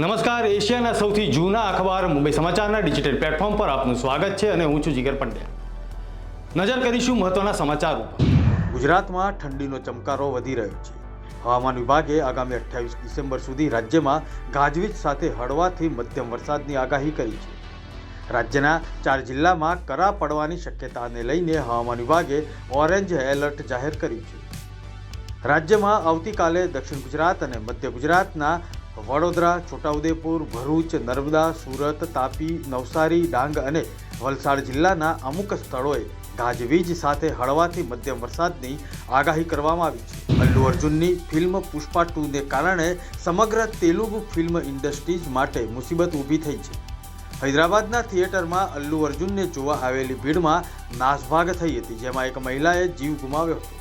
નમસ્કાર, એશિયાના સૌથી જૂના અખબાર મુંબઈ સમાચારના ડિજિટલ પ્લેટફોર્મ પર આપનું સ્વાગત છે અને હું છું જીગર પંડ્યા. નજર કરીશું મહત્વના સમાચાર ગુજરાતમાં ઠંડીનો ચમકારો વધી રહ્યો છે. હવામાન વિભાગે આગામી અઠ્યાવીસ ડિસેમ્બર સુધી રાજ્યમાં ગાજવીજ સાથે હળવાથી મધ્યમ વરસાદની આગાહી કરી છે. રાજ્યના ચાર જિલ્લામાં કરા પડવાની શક્યતાને લઈને હવામાન વિભાગે ઓરેન્જ એલર્ટ જાહેર કર્યું છે. રાજ્યમાં આવતીકાલે દક્ષિણ ગુજરાત અને મધ્ય ગુજરાતના વડોદરા, છોટાઉદેપુર, ભરૂચ, નર્મદા, સુરત, તાપી, નવસારી, ડાંગ અને વલસાડ જિલ્લાના અમુક સ્થળોએ ગાજવીજ સાથે હળવાથી મધ્યમ વરસાદની આગાહી કરવામાં આવી છે. અલ્લુ અર્જુનની ફિલ્મ પુષ્પા ટુને કારણે સમગ્ર તેલુગુ ફિલ્મ ઇન્ડસ્ટ્રીઝ માટે મુસીબત ઊભી થઈ છે. હૈદરાબાદના થિયેટરમાં અલ્લુ અર્જુનને જોવા આવેલી ભીડમાં નાસભાગ થઈ હતી, જેમાં એક મહિલાએ જીવ ગુમાવ્યો હતો.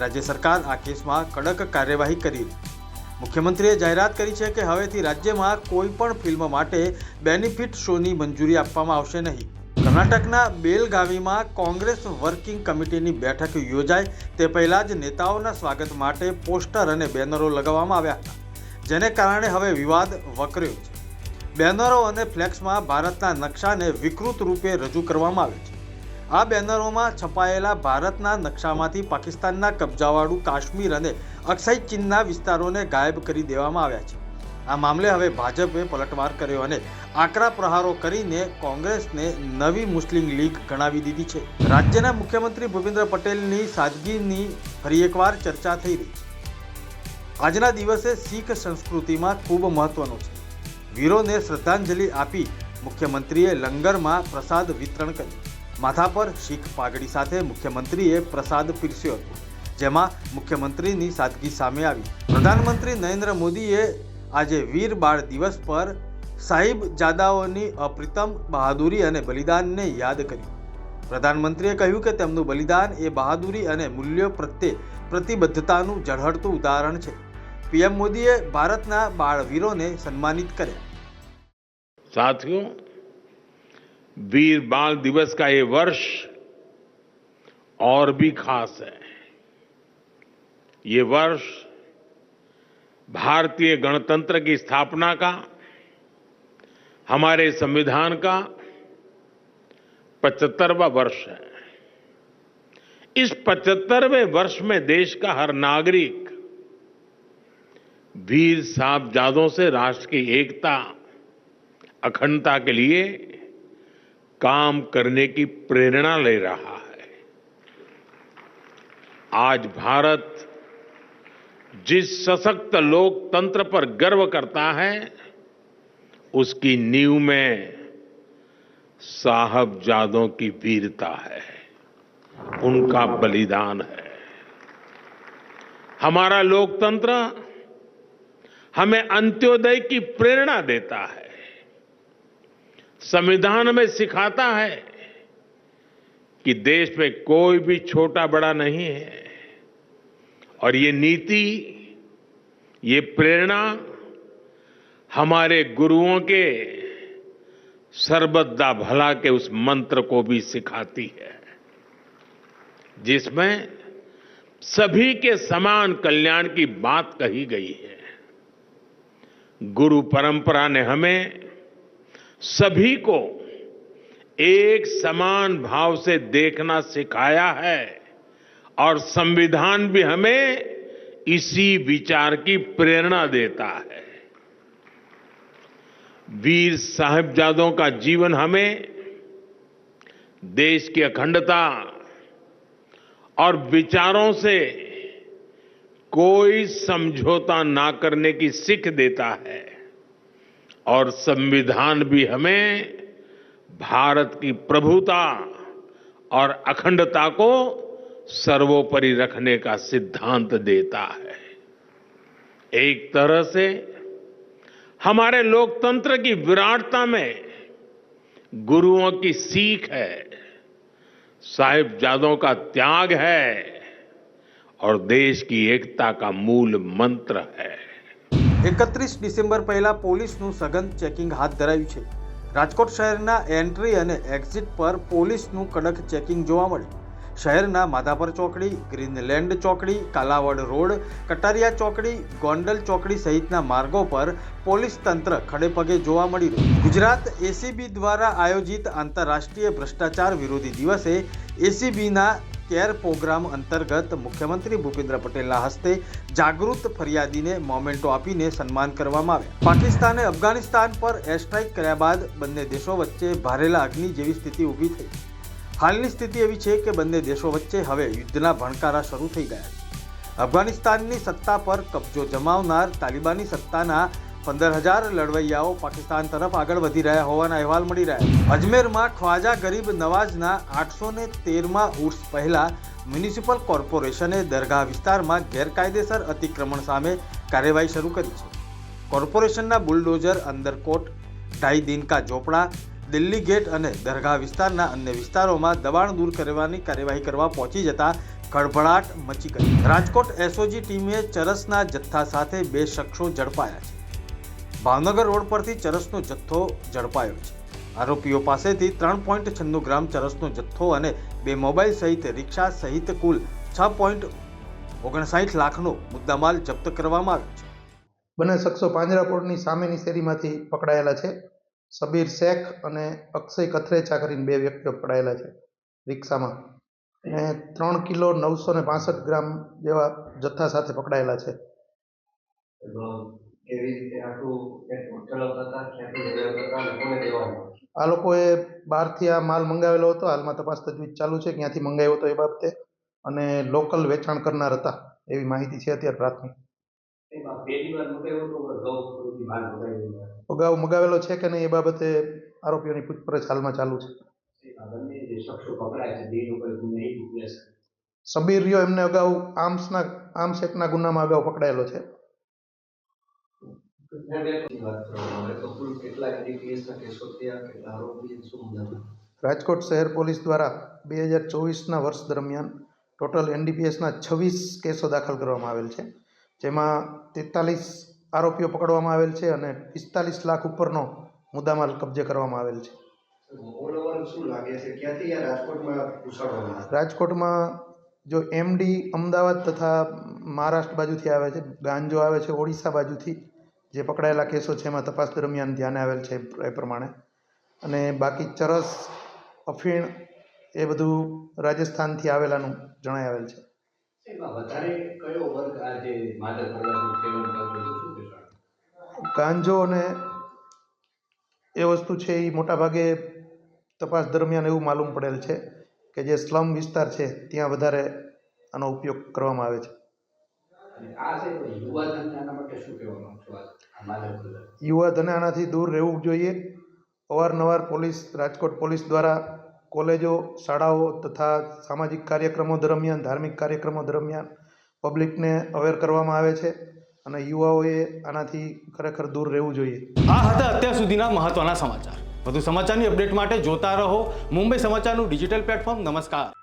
રાજ્ય સરકાર આ કેસમાં કડક કાર્યવાહી કરી હતી મુખ્યમંત્રીએ જાહેરાત કરી છે કે હવેથી રાજ્યમાં કોઈ પણ ફિલ્મ માટે બેનિફિટ શોની મંજૂરી આપવામાં આવશે નહીં. કર્ણાટકના બેલગાવીમાં કોંગ્રેસ વર્કિંગ કમિટીની બેઠક યોજાય તે પહેલાં જ નેતાઓના સ્વાગત માટે પોસ્ટર અને બેનરો લગાવવામાં આવ્યા હતા, જેને કારણે હવે વિવાદ વકર્યો છે. બેનરો અને ફ્લેક્સમાં ભારતના નકશાને વિકૃત રૂપે રજૂ કરવામાં આવે છે. આ બેનરોમાં છપાયેલા ભારતના નકશામાંથી પાકિસ્તાનના કબજાવાળું કાશ્મીર અને અક્ષય ચીનના વિસ્તારોને ગાયબ કરી દેવામાં આવ્યા છે. આ મામલે હવે ભાજપે પલટવાર કર્યો અને આકરા પ્રહારો કરીને કોંગ્રેસને નવી મુસ્લિમ લીગ ગણાવી દીધી છે. રાજ્યના મુખ્યમંત્રી ભૂપેન્દ્ર પટેલની સાદગીની ફરી એકવાર ચર્ચા થઈ રહી છે. આજના દિવસે શીખ સંસ્કૃતિમાં ખૂબ મહત્વનો છે. વીરોને શ્રદ્ધાંજલિ આપી મુખ્યમંત્રીએ લંગરમાં પ્રસાદ વિતરણ કર્યું. માથા પર શીખ પાઘડી સાથે મુખ્યમંત્રીએ પ્રસાદ પીરસ્યો હતો, જેમાં મુખ્યમંત્રીની સાદગી સામે આવી. પ્રધાનમંત્રી નરેન્દ્ર મોદીએ આજે વીર બાળ દિવસ પર સાહિબ જાદાઓની અપ્રિતમ બહાદુરી અને બલિદાનને યાદ કર્યું. પ્રધાનમંત્રીએ કહ્યું કે તેમનું બલિદાન એ બહાદુરી અને મૂલ્યો પ્રત્યે પ્રતિબદ્ધતાનું ઝળહળતું ઉદાહરણ છે. પીએમ મોદીએ ભારતના બાળવીરોને સન્માનિત કર્યા. સાથીઓ वीर बाल दिवस का ये वर्ष और भी खास है। ये वर्ष भारतीय गणतंत्र की स्थापना का, हमारे संविधान का पचहत्तरवा वर्ष है। इस पचहत्तरवें वर्ष में देश का हर नागरिक वीर साहबजादों से राष्ट्र की एकता, अखंडता के लिए काम करने की प्रेरणा ले रहा है। आज भारत जिस सशक्त लोकतंत्र पर गर्व करता है, उसकी नींव में साहबजादों की वीरता है। उनका बलिदान है। हमारा लोकतंत्र हमें अंत्योदय की प्रेरणा देता है। संविधान में सिखाता है कि देश में कोई भी छोटा बड़ा नहीं है। और ये नीति, ये प्रेरणा हमारे गुरुओं के सर्वदा भला के उस मंत्र को भी सिखाती है, जिसमें सभी के समान कल्याण की बात कही गई है। गुरु परंपरा ने हमें सभी को एक समान भाव से देखना सिखाया है और संविधान भी हमें इसी विचार की प्रेरणा देता है। वीर साहिबजादों का जीवन हमें देश की अखंडता और विचारों से कोई समझौता ना करने की सीख देता है। और संविधान भी हमें भारत की प्रभुता और अखंडता को सर्वोपरि रखने का सिद्धांत देता है। एक तरह से हमारे लोकतंत्र की विराटता में गुरुओं की सीख है साहिबजादों का त्याग है और देश की एकता का मूल मंत्र है। એકત્રીસ ડિસેમ્બર પહેલા પોલીસનું સઘન ચેકિંગ હાથ ધરાયું છે. રાજકોટ શહેરના એન્ટ્રી અને એક્ઝિટ પર પોલીસનું કડક ચેકિંગ જોવા મળ્યું. શહેરના માધાપર ચોકડી, ગ્રીનલેન્ડ ચોકડી, કાલાવડ રોડ, કટારિયા ચોકડી, ગોંડલ ચોકડી સહિતના માર્ગો પર પોલીસ તંત્ર ખડેપગે જોવા મળી રહ્યું. ગુજરાત એસીબી દ્વારા આયોજિત આંતરરાષ્ટ્રીય ભ્રષ્ટાચાર વિરોધી દિવસે એસીબીના કેર પ્રોગ્રામ અંતર્ગત મુખ્યમંત્રી ભૂપેન્દ્ર પટેલના હસ્તે જાગૃત ફરિયાદીને મોમેન્ટો આપીને સન્માન કરવામાં આવ્યા. પાકિસ્તાને અફઘાનિસ્તાન પર એર સ્ટ્રાઇક કર્યા બાદ બંને દેશો વચ્ચે ભારેલા અગ્નિ જેવી સ્થિતિ ઊભી થઈ. હાલની સ્થિતિ એવી છે કે બંને દેશો વચ્ચે હવે યુદ્ધના ભણકારા શરૂ થઈ ગયા છે અફઘાનિસ્તાનની સત્તા પર કબજો જમાવનાર તાલિબાની સત્તાના પંદર હજાર લડવૈયાઓ પાકિસ્તાન તરફ આગળ વધી રહ્યા હોવાના અહેવાલ મળી રહ્યા છે. અજમેરમાં ખ્વાજા ગરીબ નવાઝના આઠસો ને તેરમાં ઉર્સ પહેલા મ્યુનિસિપલ કોર્પોરેશને દરગાહ વિસ્તારમાં ગેરકાયદેસર અતિક્રમણ સામે કાર્યવાહી શરૂ કરી છે કોર્પોરેશનના બુલડોઝર અંદરકોટ, ઢાઈ દિનકા ઝોપડા દિલ્હી ગેટ અને દરગાહ વિસ્તારના અન્ય વિસ્તારોમાં દબાણ દૂર કરવાની કાર્યવાહી કરવા પહોંચી જતા ખળભળાટ મચી ગઈ. રાજકોટ એસઓજી ટીમે ચરસના જથ્થા સાથે બે શખ્સો ઝડપાયા છે. ભાવનગર રોડ પરથી ચરસનો જથ્થો ઝડપાયો છે. આરોપીઓ પાસેથી ત્રણ પોઈન્ટ છન્નું ગ્રામ ચરસનો જથ્થો અને બે મોબાઈલ સહિત રિક્ષા સહિત કુલ છ પોઈન્ટ ઓગણસાઠ લાખનો મુદ્દામાલ જપ્ત કરવામાં આવ્યો છે. બંને શખ્સો પાંજરાપોળની સામેની શેરીમાંથી પકડાયેલા છે. સબીર શેખ અને અક્ષય કથરેચા કરીને બે વ્યક્તિઓ પકડાયેલા છે રિક્ષામાં. અને ત્રણ કિલો નવસો ને પાસઠ ગ્રામ જેવા જથ્થા સાથે પકડાયેલા છે. આ લોકોએ બહારથી આ માલ મંગાવેલો હતો. હાલમાં તપાસ તજવીજ ચાલુ છે. ક્યાંથી મંગાવ્યો હતો એ બાબતે. અને લોકલ વેચાણ કરનાર હતા એવી માહિતી છે અત્યારે પ્રાથમિક. અગાઉ મંગાવેલો છે કે નહીં એ બાબતે આરોપીઓની પૂછપરછ હાલમાં ચાલુ છે? સબીર રહ્યો એમને અગાઉ આર્મ્સના આર્મ્સ એક્ટના ગુનામાં અગાઉ પકડાયેલો છે? રાજકોટ શહેર પોલીસ દ્વારા બે હજાર ચોવીસના વર્ષ દરમિયાન ટોટલ એનડીપીએસના છવ્વીસ કેસો દાખલ કરવામાં આવેલ છે. જેમાં તેતાલીસ આરોપીઓ પકડવામાં આવેલ છે અને પિસ્તાલીસ લાખ ઉપરનો મુદ્દામાલ કબજે કરવામાં આવેલ છે. રાજકોટમાં જો એમડી અમદાવાદ તથા મહારાષ્ટ્ર બાજુથી આવે છે ગાંજો આવે છે ઓડિશા બાજુથી જે પકડાયેલા કેસો છે એમાં તપાસ દરમિયાન ધ્યાને આવેલ છે એ પ્રમાણે. અને બાકી ચરસ અફીણ એ બધું રાજસ્થાનથી આવેલાનું જણાય આવેલ છે. એમાં વધારે કયો વર્ગ આ જે માદક પદાર્થનું સેવન કરતો શું કહેશો? ગાંજો અને એ વસ્તુ છે એ મોટાભાગે તપાસ દરમિયાન એવું માલુમ પડેલ છે કે જે સ્લમ વિસ્તાર છે ત્યાં વધારે આનો ઉપયોગ કરવામાં આવે છે. યુવા ધને આનાથી દૂર રહેવું જોઈએ. અવારનવાર પોલીસ રાજકોટ પોલીસ દ્વારા કોલેજો, શાળાઓ તથા સામાજિક કાર્યક્રમો દરમિયાન, ધાર્મિક કાર્યક્રમો દરમિયાન પબ્લિકને અવેર કરવામાં આવે છે અને યુવાઓએ આનાથી ખરેખર દૂર રહેવું જોઈએ. આ હતા અત્યાર સુધીના મહત્વના સમાચાર. વધુ સમાચારની અપડેટ માટે જોતા રહો મુંબઈ સમાચારનું ડિજિટલ પ્લેટફોર્મ. નમસ્કાર.